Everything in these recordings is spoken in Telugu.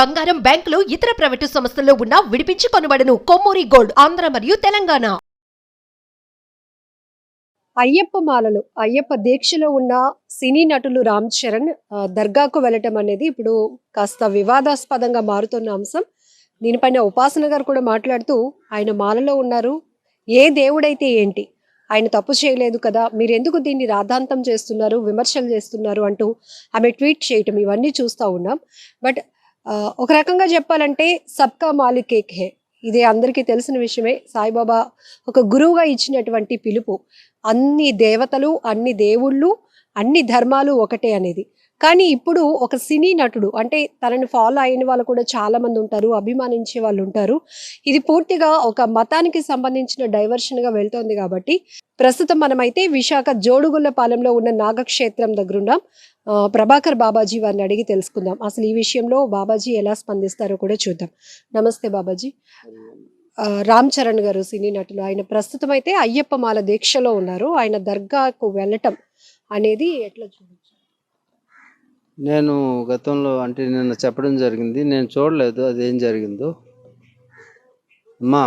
బంగారం బ్యాంకులు ఇతర ప్రైవేటు సంస్థల్లో ఉన్న విడిపించి కొనబడను. కొమ్మూరి గోల్డ్ ఆంధ్ర మరియు తెలంగాణ. అయ్యప్ప మాలలు అయ్యప్ప దీక్షలో ఉన్న సినీ నటులు రామ్ చరణ్ దర్గాకు వెళ్ళటం అనేది ఇప్పుడు కాస్త వివాదాస్పదంగా మారుతున్న అంశం. దీనిపైన ఉపాసన గారు కూడా మాట్లాడుతూ ఆయన మాలలో ఉన్నారు. ఏ దేవుడైతే ఏంటి? ఆయన తప్పు చేయలేదు కదా. మీరెందుకు దీన్ని రాధాంతం చేస్తున్నారు విమర్శలు చేస్తున్నారు అంటూ ఆమె ట్వీట్ చేయటం ఇవన్నీ చూస్తూ ఉన్నాం. బట్ ఒక రకంగా చెప్పాలంటే సబ్కా మాలిక్ ఏక్ హే. ఇది అందరికీ తెలిసిన విషయమే. సాయిబాబా ఒక గురువుగా ఇచ్చినటువంటి పిలుపు. అన్ని దేవతలు అన్ని దేవుళ్ళు అన్ని ధర్మాలు ఒకటే అనేది. కానీ ఇప్పుడు ఒక సినీ నటుడు అంటే తనని ఫాలో అయిన వాళ్ళు కూడా చాలా మంది ఉంటారు అభిమానించే వాళ్ళు ఉంటారు. ఇది పూర్తిగా ఒక మతానికి సంబంధించిన డైవర్షన్గా వెళ్తోంది కాబట్టి ప్రస్తుతం మనమైతే విశాఖ జోడుగుళ్ళపాలెంలో ఉన్న నాగక్షేత్రం దగ్గర ఉన్నాం ప్రభాకర్ బాబాజీ వారిని అడిగి తెలుసుకుందాం. అసలు ఈ విషయంలో బాబాజీ ఎలా స్పందిస్తారో కూడా చూద్దాం. నమస్తే బాబాజీ. రామ్ చరణ్ గారు సినీ నటులు. ఆయన ప్రస్తుతం అయితే అయ్యప్ప మాల దీక్షలో ఉన్నారు. ఆయన దర్గాకు వెళ్ళటం అనేది ఎట్లా చూడొచ్చు నేను గతంలో అంటే నిన్న చెప్పడం జరిగింది. నేను చూడలేదు అదేం జరిగిందో. అమ్మా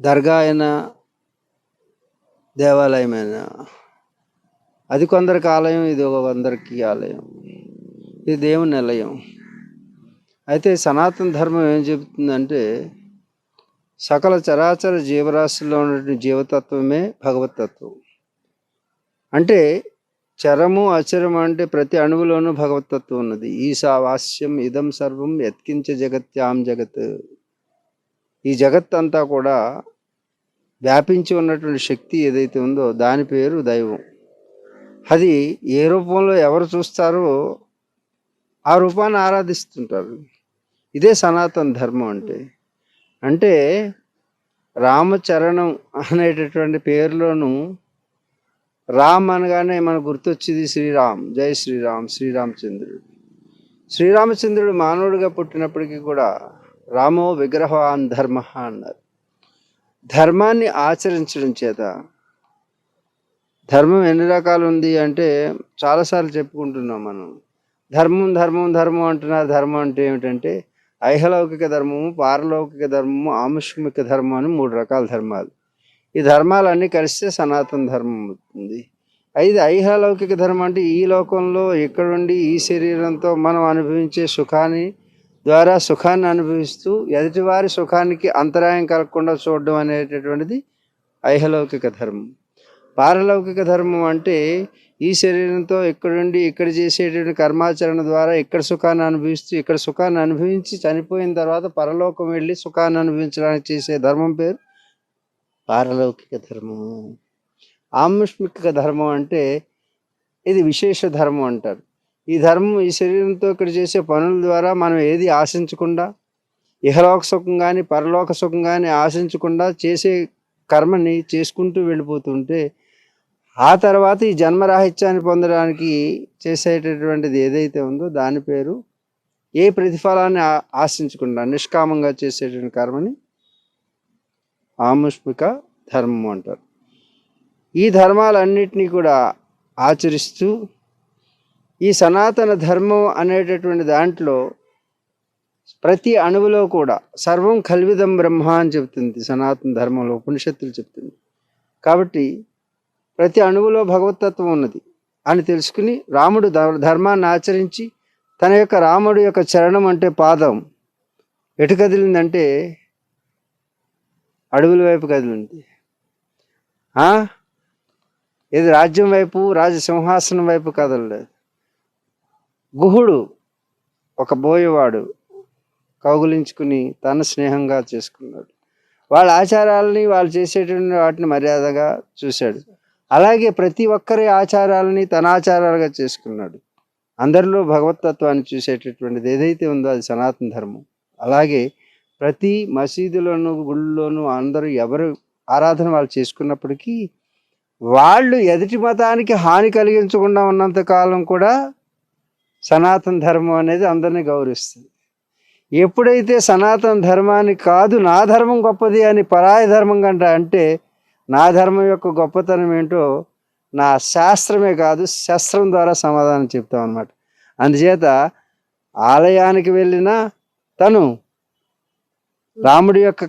దర్గా అయినా దేవాలయమైనా అది కొందరికి ఆలయం ఇది ఒక కొందరికి ఆలయం ఇది దేవుని నిలయం. అయితే సనాతన ధర్మం ఏం చెబుతుందంటే సకల చరాచర జీవరాశిలో ఉన్నటువంటి జీవతత్వమే భగవతత్వం. అంటే చరము అచరం అంటే ప్రతి అణువులోనూ భగవతత్వం ఉన్నది. ఈశా వాస్యం ఇదం సర్వం ఎత్కించ జగత్యాం జగత్. ఈ జగత్ అంతా కూడా వ్యాపించి ఉన్నటువంటి శక్తి ఏదైతే ఉందో దాని పేరు దైవం. అది ఏ రూపంలో ఎవరు చూస్తారో ఆ రూపాన్ని ఆరాధిస్తుంటారు. ఇదే సనాతన ధర్మం అంటే. అంటే రామచరణం అనేటటువంటి పేరులోను రామ్ అనగానే మనకు గుర్తొచ్చేది శ్రీరామ్ జై శ్రీరామ్ శ్రీరామచంద్రుడు. శ్రీరామచంద్రుడు మానవుడిగా పుట్టినప్పటికీ కూడా రామో విగ్రహాన్ ధర్మ అన్నారు. ధర్మాన్ని ఆచరించడం చేత ధర్మం ఎన్ని రకాలు ఉంది అంటే చాలాసార్లు చెప్పుకుంటున్నాం మనం. ధర్మం ధర్మం ధర్మం అంటున్నారు. ధర్మం అంటే ఏమిటంటే ఐహలౌకిక ధర్మము పారలౌకిక ధర్మము ఆముష్మిక ధర్మం అని మూడు రకాల ధర్మాలు. ఈ ధర్మాలన్నీ కలిస్తే సనాతన ధర్మం అవుతుంది అయితే ఐహలౌకిక ధర్మం అంటే ఈ లోకంలో ఇక్కడుండి ఈ శరీరంతో మనం అనుభవించే సుఖాన్ని ద్వారా సుఖాన్ని అనుభవిస్తూ ఎదుటివారి సుఖానికి అంతరాయం కలగకుండా చూడడం అనేటటువంటిది ఐహలౌకిక ధర్మం. పారలౌకిక ధర్మం అంటే ఈ శరీరంతో ఇక్కడుండి ఇక్కడ చేసేటువంటి కర్మాచరణ ద్వారా ఇక్కడ సుఖాన్ని అనుభవిస్తూ ఇక్కడ సుఖాన్ని అనుభవించి చనిపోయిన తర్వాత పరలోకం వెళ్ళి సుఖాన్ని అనుభవించడానికి చేసే ధర్మం పేరు పారలౌకిక ధర్మము ఆముష్మిక ధర్మం అంటే ఇది విశేష ధర్మం అంటారు. ఈ ధర్మం ఈ శరీరంతో ఇక్కడ చేసే పనుల ద్వారా మనం ఏది ఆశించకుండా ఇహలోక సుఖం కానీ పరలోక సుఖం కానీ ఆశించకుండా చేసే కర్మని చేసుకుంటూ వెళ్ళిపోతుంటే ఆ తర్వాత ఈ జన్మరాహిత్యాన్ని పొందడానికి చేసేటటువంటిది ఏదైతే ఉందో దాని పేరు ఏ ప్రతిఫలాన్ని ఆశించకుండా నిష్కామంగా చేసేటువంటి కర్మని ఆముష్మిక ధర్మం అంటారు. ఈ ధర్మాలన్నిటినీ కూడా ఆచరిస్తూ ఈ సనాతన ధర్మం అనేటటువంటి దాంట్లో ప్రతి అణువులో కూడా సర్వం కల్విదం బ్రహ్మ అని చెప్తుంది సనాతన ధర్మంలో ఉపనిషత్తులు చెప్తుంది. కాబట్టి ప్రతి అణువులో భగవతత్వం ఉన్నది అని తెలుసుకుని రాముడు ధర్మాన్ని ఆచరించి తన యొక్క రాముడు యొక్క చరణం అంటే పాదం ఎటు కదిలిందంటే అడవుల వైపు కదిలింది. ఇది రాజ్యం వైపు రాజసింహాసనం వైపు కదలలేదు. గుహుడు ఒక బోయవాడు కౌగులించుకుని తన స్నేహంగా చేసుకున్నాడు. వాళ్ళ ఆచారాలని వాళ్ళు చేసేటువంటి వాటిని మర్యాదగా చూశాడు. అలాగే ప్రతి ఒక్కరి ఆచారాలని తన ఆచారాలుగా చేసుకున్నాడు. అందరిలో భగవతత్వాన్ని చూసేటటువంటిది ఏదైతే ఉందో అది సనాతన ధర్మం. అలాగే ప్రతి మసీదులోను గుళ్ళలోను అందరూ ఎవరు ఆరాధన వాళ్ళు చేసుకున్నప్పటికీ వాళ్ళు ఎదుటి మతానికి హాని కలిగించకుండా ఉన్నంత కాలం కూడా సనాతన ధర్మం అనేది అందరినీ గౌరవిస్తుంది. ఎప్పుడైతే సనాతన ధర్మాన్ని కాదు నా ధర్మం గొప్పది అని పరాయ ధర్మం కంట అంటే నా ధర్మం యొక్క గొప్పతనం ఏంటో నా శాస్త్రమే కాదు శస్త్రం ద్వారా సమాధానం చెప్తాం అనమాట అందుచేత ఆలయానికి వెళ్ళినా తను రాముడి యొక్క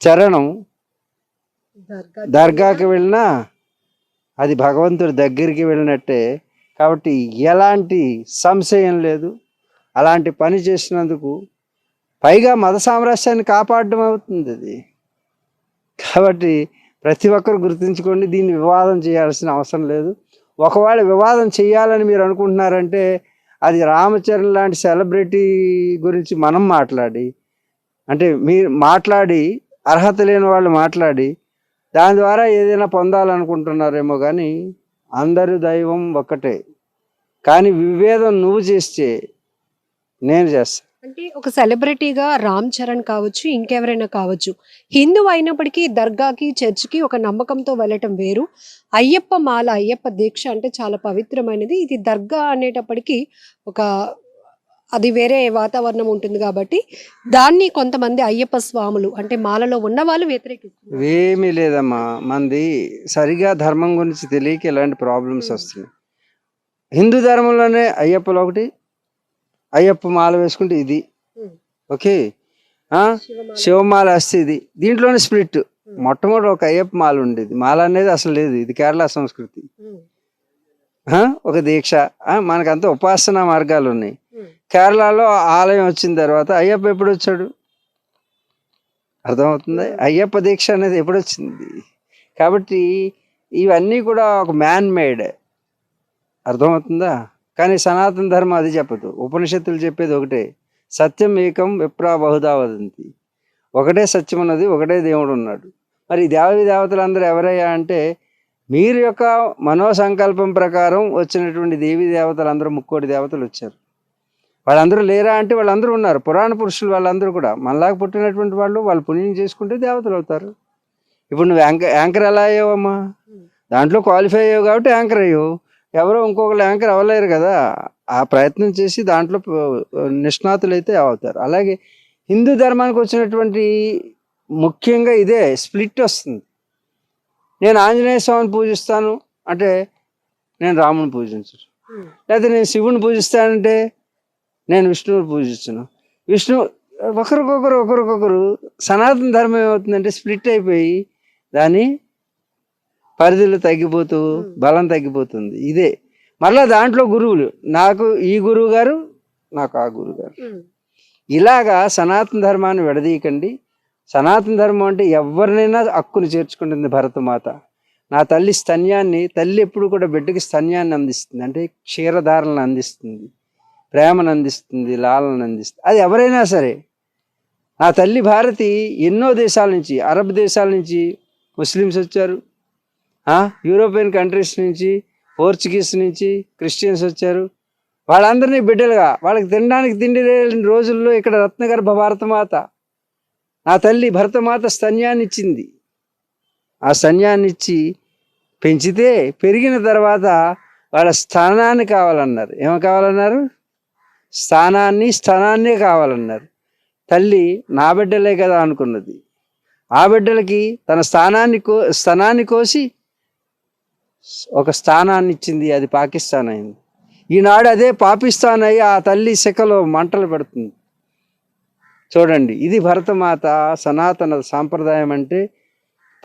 చరణం దర్గాకి వెళ్ళినా అది భగవంతుడి దగ్గరికి వెళ్ళినట్టే. కాబట్టి ఎలాంటి సంశయం లేదు. అలాంటి పని చేసినందుకు పైగా మత సామ్రాజ్యాన్ని కాపాడడం అవుతుంది అది. కాబట్టి ప్రతి ఒక్కరు గుర్తుంచుకోండి దీన్ని వివాదం చేయాల్సిన అవసరం లేదు. ఒకవేళ వివాదం చేయాలని మీరు అనుకుంటున్నారంటే అది రామచరణ్ లాంటి సెలబ్రిటీ గురించి మనం మాట్లాడి అంటే మీరు మాట్లాడి అర్హత లేని వాళ్ళు మాట్లాడి దాని ద్వారా ఏదైనా పొందాలనుకుంటున్నారేమో కానీ అందరి దైవం ఒక్కటే. కానీ విభేదం నువ్వు చేస్తే నేను చేస్తాను అంటే ఒక సెలబ్రిటీగా రామ్ చరణ్ కావచ్చు ఇంకెవరైనా కావచ్చు హిందూ అయినప్పటికీ దర్గాకి చర్చికి ఒక నమ్మకంతో వెళ్ళటం వేరు. అయ్యప్ప మాల అయ్యప్ప దీక్ష అంటే చాలా పవిత్రమైనది. ఇది దర్గా అనేటప్పటికీ ఒక అది వేరే వాతావరణం ఉంటుంది కాబట్టి దాన్ని కొంతమంది అయ్యప్ప స్వాములు అంటే మాలలో ఉన్న వాళ్ళు వ్యతిరేకిస్తున్నారు. ఏమీ లేదమ్మా. మంది సరిగా ధర్మం గురించి తెలియక ఇలాంటి ప్రాబ్లమ్స్. వస్తున్నాయి. హిందూ ధర్మంలోనే అయ్యప్పలు ఒకటి అయ్యప్ప మాల వేసుకుంటే ఇది. ఓకే? శివమాల. వస్తే ఇది. దీంట్లోనే స్ప్లిట్. మొట్టమొదటి ఒక అయ్యప్ప మాల ఉండేది. మాల అనేది అసలు లేదు. ఇది కేరళ సంస్కృతి? ఒక దీక్ష? మనకంతా ఉపాసనా మార్గాలు ఉన్నాయి. కేరళలో ఆలయం వచ్చిన తర్వాత అయ్యప్ప ఎప్పుడు వచ్చాడు? అర్థమవుతుంది? అయ్యప్ప దీక్ష అనేది ఎప్పుడు వచ్చింది? కాబట్టి ఇవన్నీ కూడా ఒక మ్యాన్ మేడ్ అర్థమవుతుందా? కానీ సనాతన ధర్మం అది చెప్పదు. ఉపనిషత్తులు చెప్పేది ఒకటే. సత్యం ఏకం విప్రా బహుదా వదంతి. ఒకటే సత్యం ఉన్నది ఒకటే దేవుడు ఉన్నాడు. మరి ఈ దేవీ దేవతలందరూ ఎవరయ్యా అంటే మీరు యొక్క మనోసంకల్పం ప్రకారం వచ్చినటువంటి దేవీ దేవతలు అందరూ ముక్కోటి దేవతలు వచ్చారు. వాళ్ళందరూ లేరా అంటే వాళ్ళందరూ ఉన్నారు. పురాణ పురుషులు వాళ్ళందరూ కూడా. మనలాగా పుట్టినటువంటి వాళ్ళు వాళ్ళు పుణ్యం చేసుకుంటే దేవతలు అవుతారు. ఇప్పుడు నువ్వు యాంకర్ యాంకర్ ఎలా అయ్యావమ్మా? దాంట్లో క్వాలిఫై అయ్యావు కాబట్టి యాంకర్ అయ్యావు. ఎవరో ఇంకొకరు యాంకర్ అవ్వలేరు కదా. ఆ ప్రయత్నం చేసి దాంట్లో ప- నిష్ణాతులైతే అవుతారు. అలాగే హిందూ ధర్మానికి వచ్చినటువంటి ముఖ్యంగా ఇదే స్ప్లిట్ వస్తుంది. నేను ఆంజనేయ స్వామిని పూజిస్తాను అంటే నేను రాముని పూజించను. ఉమ్, లేకపోతే నేను శివుని పూజిస్తానంటే నేను విష్ణువుని పూజించను. విష్ణు ఒకరికొకరు ఒకరికొకరు సనాతన ధర్మం ఏమవుతుందంటే స్ప్లిట్ అయిపోయి దాని పరిధులు తగ్గిపోతూ బలం తగ్గిపోతుంది. ఇదే. మళ్ళా దాంట్లో గురువులు. నాకు ఈ గురువు గారు నాకు ఆ గురువు గారు ఇలాగా సనాతన ధర్మాన్ని విడదీయకండి. సనాతన ధర్మం అంటే ఎవరినైనా హక్కును చేర్చుకుంటుంది భరతమాత. నా తల్లి స్తన్యాన్ని తల్లి ఎప్పుడు కూడా బిడ్డకి స్తన్యాన్ని అందిస్తుంది. అంటే క్షీరధారలను అందిస్తుంది. ప్రేమను అందిస్తుంది లాలను అందిస్తుంది. అది ఎవరైనా సరే. నా తల్లి భారతి ఎన్నో దేశాల నుంచి అరబ్ దేశాల నుంచి ముస్లిమ్స్ వచ్చారు. యూరోపియన్ కంట్రీస్ నుంచి పోర్చుగీస్ నుంచి క్రిస్టియన్స్ వచ్చారు. వాళ్ళందరినీ బిడ్డలుగా వాళ్ళకి తినడానికి తిండి లేని రోజుల్లో ఇక్కడ రత్నగర్భ భారతమాత నా తల్లి భరతమాత స్తన్యాన్ని ఇచ్చింది ఆ స్తన్యాన్ని ఇచ్చి పెంచితే పెరిగిన తర్వాత వాళ్ళ స్థానాన్ని కావాలన్నారు. ఏమ కావాలన్నారు? స్థానాన్ని స్థానాన్నే కావాలన్నారు. తల్లి నా బిడ్డలే కదా అనుకున్నది. ఆ బిడ్డలకి తన స్థానాన్ని కో స్థానాన్ని కోసి ఒక స్థానాన్ని ఇచ్చింది అది పాకిస్తాన్ అయింది ఈనాడు అదే పాకిస్తాన్ అయ్యి ఆ తల్లి శకలో మంటలు పెడుతుంది. చూడండి ఇది భరతమాత సనాతన సాంప్రదాయం అంటే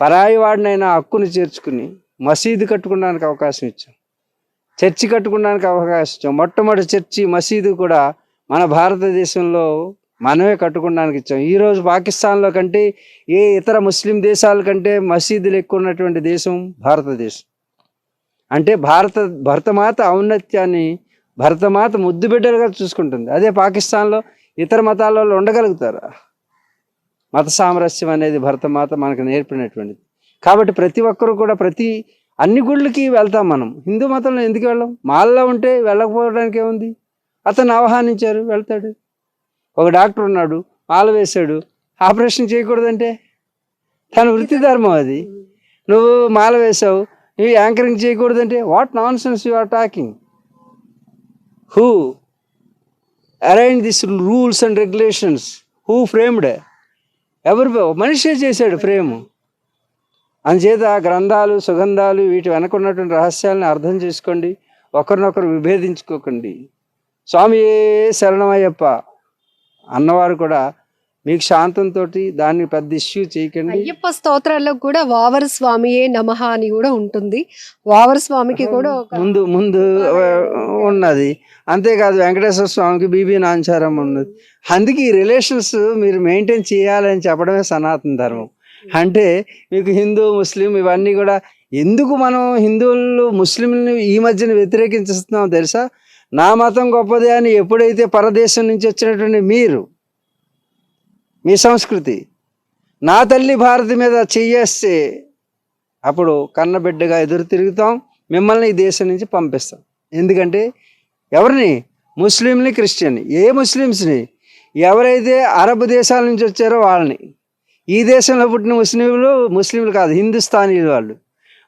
పరాయివాడినైనా హక్కును చేర్చుకుని మసీదు కట్టుకోవడానికి అవకాశం ఇచ్చాం. చర్చి కట్టుకోవడానికి అవకాశం ఇచ్చాం. మొట్టమొదటి చర్చి మసీదు కూడా మన భారతదేశంలో మనమే కట్టుకోవడానికి ఇచ్చాం. ఈరోజు పాకిస్తాన్లో కంటే ఏ ఇతర ముస్లిం దేశాల కంటే మసీదులు ఎక్కువ ఉన్నటువంటి దేశం భారతదేశం. అంటే భారత భరతమాత ఔన్నత్యాన్ని భరతమాత ముద్దు బిడ్డలుగా చూసుకుంటుంది. అదే పాకిస్తాన్లో ఇతర మతాల వాళ్ళు ఉండగలుగుతారా? మత సామరస్యం అనేది భరతమాత మనకు నేర్పినటువంటిది. కాబట్టి ప్రతి ఒక్కరు కూడా ప్రతి అన్ని గుళ్ళకి వెళ్తాం మనం. హిందూ మతంలో ఎందుకు వెళ్ళాం? మాల్లో ఉంటే వెళ్ళకపోవడానికి ఏముంది? అతను ఆహ్వానించారు వెళ్తాడు. ఒక డాక్టర్ ఉన్నాడు మాల వేశాడు. ఆపరేషన్ చేయకూడదంటే? తన వృత్తి ధర్మం అది. నువ్వు మాల వేసావు నువ్వు anchoring చేయకూడదంటే what nonsense you are talking who arrange this rules and regulations who framed ఎవరు మనిషే చేశాడు ఫ్రేమ్. అందుచేత గ్రంథాలు సుగంధాలు వీటి వెనక ఉన్నటువంటి రహస్యాలను అర్థం చేసుకోండి. ఒకరినొకరు విభేదించుకోకండి. స్వామి శరణమయ్యప్ప. అన్నవారు కూడా మీకు శాంతంతో దాన్ని పెద్ద ఇష్యూ చేయకండి. అయ్యప్ప స్తోత్రాల్లో కూడా వావర స్వామియే నమః అని కూడా ఉంటుంది. వావర స్వామికి కూడా ముందు ముందు ఉన్నది. అంతేకాదు వెంకటేశ్వర స్వామికి బీబీ నాంచారం ఉన్నది. అందుకే ఈ రిలేషన్స్ మీరు మెయింటైన్ చేయాలని చెప్పడమే సనాతన ధర్మం. అంటే మీకు హిందూ ముస్లిం ఇవన్నీ కూడా ఎందుకు మనం హిందువులు ముస్లింని ఈ మధ్యన వ్యతిరేకించుతున్నాం తెలుసా? నా మతం గొప్పదే అని ఎప్పుడైతే పరదేశం నుంచి వచ్చినటువంటి మీరు మీ సంస్కృతి. నా తల్లి భారతి మీద చెయ్యేస్తే అప్పుడు కన్నబిడ్డగా ఎదురు తిరుగుతాం మిమ్మల్ని ఈ దేశం నుంచి పంపిస్తాం. ఎందుకంటే ఎవరిని? ముస్లింని క్రిస్టియన్ ఏ ముస్లిమ్స్ని? ఎవరైతే అరబ్ దేశాల నుంచి వచ్చారో వాళ్ళని. ఈ దేశంలో పుట్టిన ముస్లింలు ముస్లింలు కాదు హిందుస్థానీలు వాళ్ళు.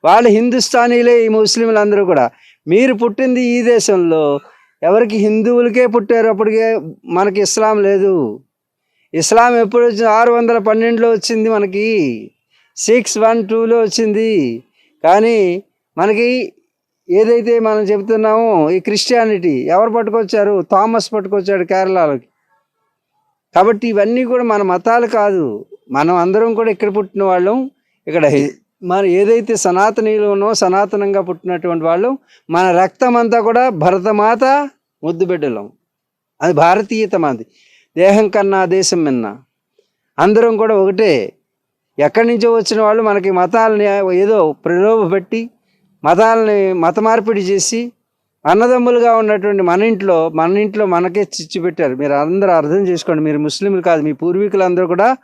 వాళ్ళు హిందుస్థానీలే ఈ ముస్లింలు అందరూ కూడా. మీరు పుట్టింది ఈ దేశంలో. ఎవరికి హిందువులకే పుట్టారు అప్పటికే మనకి ఇస్లాం లేదు. ఇస్లాం ఎప్పుడు వచ్చింది? ఆరు వందల పన్నెండులో వచ్చింది మనకి. సిక్స్ వన్ టూలో వచ్చింది. కానీ మనకి ఏదైతే మనం చెబుతున్నామో ఈ క్రిస్టియానిటీ ఎవరు పట్టుకొచ్చారు? థామస్ పట్టుకొచ్చాడు కేరళలోకి. కాబట్టి ఇవన్నీ కూడా మన మతాలు కాదు. మనం అందరం కూడా ఇక్కడ పుట్టిన వాళ్ళం. ఇక్కడ మన ఏదైతే సనాతనీయులు ఉన్నామో సనాతనంగా పుట్టినటువంటి వాళ్ళు మన రక్తం అంతా కూడా భరతమాత ముద్దు బిడ్డలం. అది భారతీయత మాది. దేహం కన్నా దేశం మిన్న. అందరం కూడా ఒకటే. ఎక్కడి నుంచో వచ్చిన వాళ్ళు మనకి మతాలని ఏదో ప్రలోభపెట్టి మతాలని మత మార్పిడి చేసి అన్నదమ్ములుగా ఉన్నటువంటి మన ఇంట్లో మన ఇంట్లో మనకే చిచ్చు పెట్టారు. మీరు అందరూ అర్థం చేసుకోండి. మీరు ముస్లింలు కాదు మీ పూర్వీకులందరూ కూడా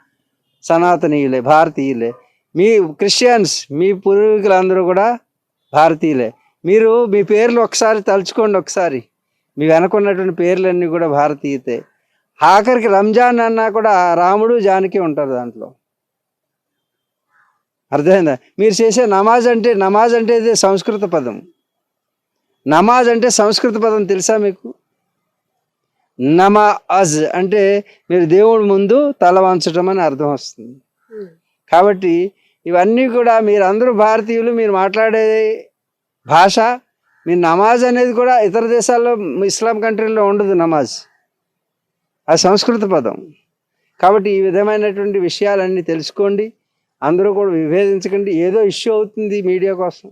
సనాతనీయులే భారతీయులే. మీ క్రిస్టియన్స్ మీ పూర్వీకులందరూ కూడా భారతీయులే. మీరు మీ పేర్లు ఒకసారి తలుచుకోండి ఒకసారి. మీ వెనకున్నటువంటి పేర్లన్నీ కూడా భారతీయతే. ఆఖరికి రంజాన్ అన్నా కూడా రాముడు జానకి ఉంటారు దాంట్లో. అర్థమైందా? మీరు చేసే నమాజ్ అంటే నమాజ్ అంటే ఇది సంస్కృత పదం. నమాజ్ అంటే సంస్కృత పదం తెలుసా మీకు? నమాజ్ అంటే మీరు దేవుడి ముందు తల వంచడం అని అర్థం వస్తుంది. కాబట్టి ఇవన్నీ కూడా మీరు అందరూ భారతీయులు మీరు మాట్లాడే భాష మీ నమాజ్ అనేది కూడా ఇతర దేశాల్లో ఇస్లాం కంట్రీలో ఉండదు నమాజ్. అది సంస్కృత పదం. కాబట్టి ఈ విధమైనటువంటి విషయాలన్నీ తెలుసుకోండి. అందరూ కూడా విభేదించకండి. ఏదో ఇష్యూ అవుతుంది మీడియా కోసం.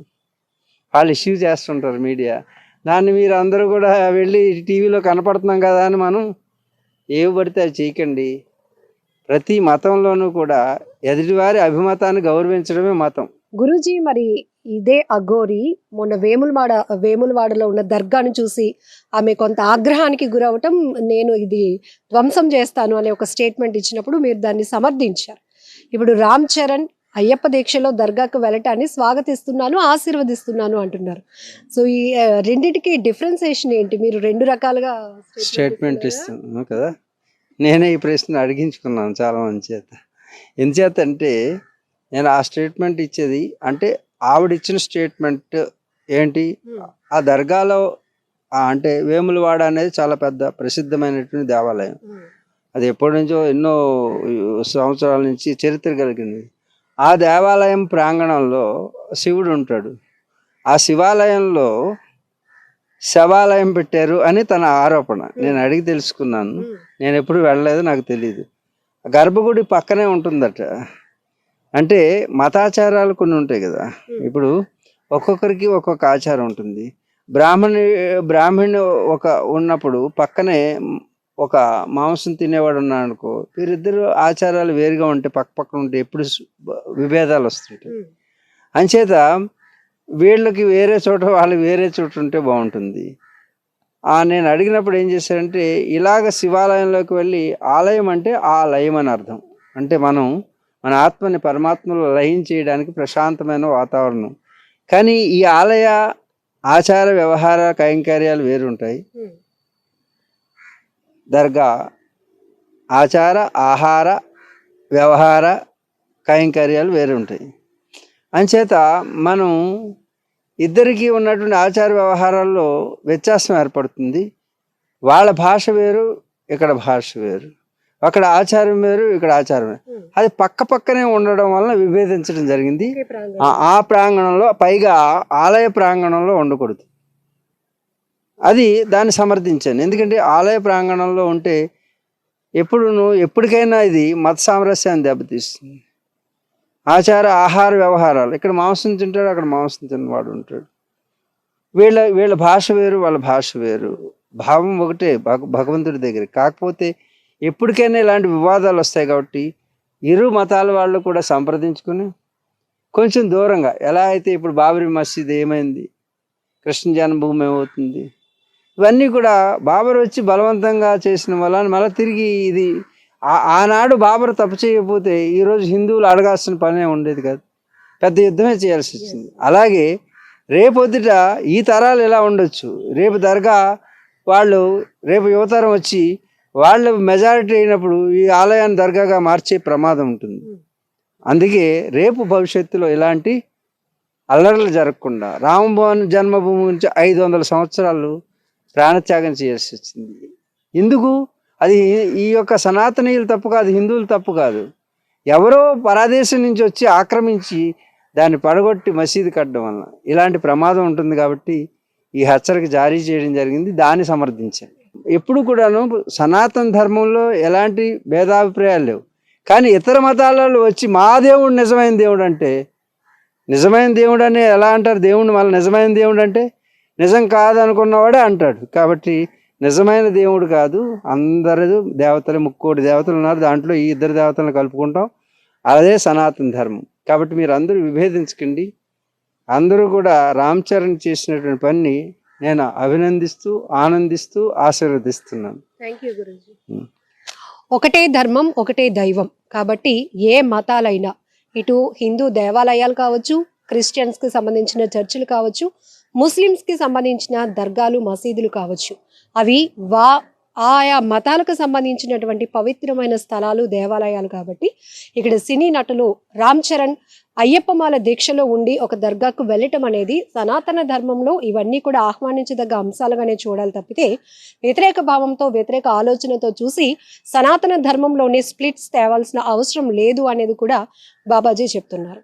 వాళ్ళు ఇష్యూ చేస్తుంటారు మీడియా. దాన్ని మీరు అందరూ కూడా వెళ్ళి టీవీలో కనపడుతున్నాం కదా అని మనం ఏవి పడితే అది చేయకండి. ప్రతి మతంలోనూ కూడా ఎదుటివారి అభిమతాన్ని గౌరవించడమే మతం. గురూజీ మరి ఇదే అఘోరి మొన్న వేములవాడ వేములవాడలో ఉన్న దర్గాను చూసి ఆమె కొంత ఆగ్రహానికి గురవటం నేను ఇది ధ్వంసం చేస్తాను అనే ఒక స్టేట్మెంట్ ఇచ్చినప్పుడు మీరు దాన్ని సమర్థించారు. ఇప్పుడు రామ్ చరణ్ అయ్యప్ప దీక్షలో దర్గాకు వెళ్ళటాన్ని స్వాగతిస్తున్నాను ఆశీర్వదిస్తున్నాను అంటున్నారు. సో ఈ రెండిటికి డిఫరెన్సేషన్ ఏంటి? మీరు రెండు రకాలుగా స్టేట్మెంట్? ఇస్తున్నాను కదా. నేనే ఈ ప్రశ్న అడిగించుకున్నాను చాలా మంది చేత. ఎందుచేత అంటే నేను ఆ స్టేట్మెంట్ ఇచ్చేది అంటే ఆవిడ ఇచ్చిన స్టేట్మెంట్ ఏంటి. ఆ దర్గాలో అంటే వేములవాడ అనేది చాలా పెద్ద ప్రసిద్ధమైనటువంటి దేవాలయం. అది ఎప్పటి నుంచో ఎన్నో సంవత్సరాల నుంచి చరిత్ర కలిగింది. ఆ దేవాలయం ప్రాంగణంలో శివుడు ఉంటాడు. ఆ శివాలయంలో శవాలయం పెట్టారు అని తన ఆరోపణ. నేను అడిగి తెలుసుకున్నాను. నేను ఎప్పుడు వెళ్ళలేదు నాకు తెలియదు గర్భగుడి పక్కనే ఉంటుందట. అంటే మతాచారాలు కొన్ని ఉంటాయి కదా. ఇప్పుడు ఒక్కొక్కరికి ఒక్కొక్క ఆచారం ఉంటుంది. బ్రాహ్మణి బ్రాహ్మణి ఒక ఉన్నప్పుడు పక్కనే ఒక మాంసం తినేవాడు ఉన్నాడు అనుకో వీరిద్దరు ఆచారాలు వేరుగా ఉంటే పక్క పక్కన ఉంటే ఎప్పుడు విభేదాలు వస్తుంటాయి. అంచేత వీళ్ళకి వేరే చోట వాళ్ళకి వేరే చోట ఉంటే బాగుంటుంది. నేను అడిగినప్పుడు ఏం చేశారంటే ఇలాగ శివాలయంలోకి వెళ్ళి ఆలయం అంటే ఆ లయం అని అర్థం. అంటే మనం మన ఆత్మని పరమాత్మలో లయం చేయడానికి ప్రశాంతమైన వాతావరణం. కానీ ఈ ఆలయ ఆచార వ్యవహార కైంకర్యాలు వేరుంటాయి. దర్గా ఆచార ఆహార వ్యవహార కైంకర్యాలు వేరు ఉంటాయి అంచేత మనం ఇద్దరికీ ఉన్నటువంటి ఆచార వ్యవహారాల్లో వ్యత్యాసం ఏర్పడుతుంది. వాళ్ళ భాష వేరు ఇక్కడ భాష వేరు. అక్కడ ఆచారం వేరు ఇక్కడ ఆచారం. అది పక్క పక్కనే ఉండడం వలన విభేదించడం జరిగింది. ఆ- ప్రాంగణంలో పైగా ఆలయ ప్రాంగణంలో ఉండకూడదు. అది దాన్ని సమర్థించాను. ఎందుకంటే ఆలయ ప్రాంగణంలో ఉంటే ఎప్పుడు నువ్వు ఎప్పటికైనా ఇది మత సామరస్యాన్ని దెబ్బతీస్తుంది. ఆచార ఆహార వ్యవహారాలు. ఇక్కడ మాంసం తింటాడు అక్కడ మాంసం తిన్నవాడు ఉంటాడు. వీళ్ళ వీళ్ళ భాష వేరు వాళ్ళ భాష వేరు. భావం ఒకటే భగ భగవంతుడి దగ్గర. కాకపోతే ఎప్పటికైనా ఇలాంటి వివాదాలు వస్తాయి కాబట్టి ఇరు మతాల వాళ్ళు కూడా సంప్రదించుకుని కొంచెం దూరంగా ఎలా అయితే ఇప్పుడు బాబరీ మసీద్ ఏమైంది కృష్ణ జన్మభూమి ఏమవుతుంది ఇవన్నీ కూడా బాబర్ వచ్చి బలవంతంగా చేసిన వల్ల మళ్ళీ తిరిగి ఇది ఆ- ఆనాడు బాబర్ తప్పు చేయకపోతే ఈరోజు హిందువులు అడగాల్సిన పనే ఉండేది కాదు. పెద్ద యుద్ధమే చేయాల్సి వచ్చింది. అలాగే రేపొద్దుట ఈ తరాలు ఎలా ఉండొచ్చు? రేపు దర్గా వాళ్ళు రేపు యువతరం వచ్చి వాళ్ళు మెజారిటీ అయినప్పుడు ఈ ఆలయాన్ని దర్గాగా మార్చే ప్రమాదం ఉంటుంది. అందుకే రేపు భవిష్యత్తులో ఇలాంటి అల్లర్లు జరగకుండా రామభవన్ జన్మభూమి నుంచి ఐదు వందల సంవత్సరాలు ప్రాణత్యాగం చేయాల్సి వచ్చింది. ఎందుకు అది ఈ యొక్క సనాతనీయులు తప్పు కాదు హిందువులు తప్పు కాదు. ఎవరో పరాదేశం నుంచి వచ్చి ఆక్రమించి దాన్ని పడగొట్టి మసీదు కట్టడం వలన ఇలాంటి ప్రమాదం ఉంటుంది కాబట్టి ఈ హెచ్చరిక జారీ చేయడం జరిగింది. దాన్ని సమర్థించాను ఎప్పుడు కూడాను సనాతన ధర్మంలో ఎలాంటి భేదాభిప్రాయాలు లేవు. కానీ ఇతర మతాలలో వచ్చి మా దేవుడు నిజమైన దేవుడు అంటే నిజమైన దేవుడు అని ఎలా అంటారు? దేవుడిని మళ్ళీ నిజమైన దేవుడు అంటే నిజం కాదనుకున్నవాడే అంటాడు. కాబట్టి నిజమైన దేవుడు కాదు అందరూ దేవతలు ముక్కోటి దేవతలు ఉన్నారు. దాంట్లో ఈ ఇద్దరు దేవతలను కలుపుకుంటాం. అదే సనాతన ధర్మం. కాబట్టి మీరు అందరూ విభేదించకండి. అందరూ కూడా రామ్ చరణ్ చేసినటువంటి పని నేను అభినందిస్తూ ఆనందిస్తూ ఆశీర్వదిస్తున్నాను. థ్యాంక్ యూ గురుజీ. Hmm. ఒకటే ధర్మం ఒకటే దైవం. కాబట్టి ఏ మతాలైనా ఇటు హిందూ దేవాలయాలు కావచ్చు క్రిస్టియన్స్కి సంబంధించిన చర్చిలు కావచ్చు ముస్లిమ్స్కి సంబంధించిన దర్గాలు మసీదులు కావచ్చు. అవి వా ఆయా మతాలకు సంబంధించినటువంటి పవిత్రమైన స్థలాలు దేవాలయాలు కాబట్టి ఇక్కడ సినీ నటులు రామ్ చరణ్ అయ్యప్పమాల దీక్షలో ఉండి ఒక దర్గాకు వెళ్ళటం అనేది సనాతన ధర్మంలో ఇవన్నీ కూడా ఆహ్వానించదగ్గ అంశాలుగానే చూడాలి తప్పితే వ్యతిరేక భావంతో వ్యతిరేక ఆలోచనతో చూసి సనాతన ధర్మంలోనే స్ప్లిట్స్ తేవాల్సిన అవసరం లేదు అనేది కూడా బాబాజీ చెప్తున్నారు.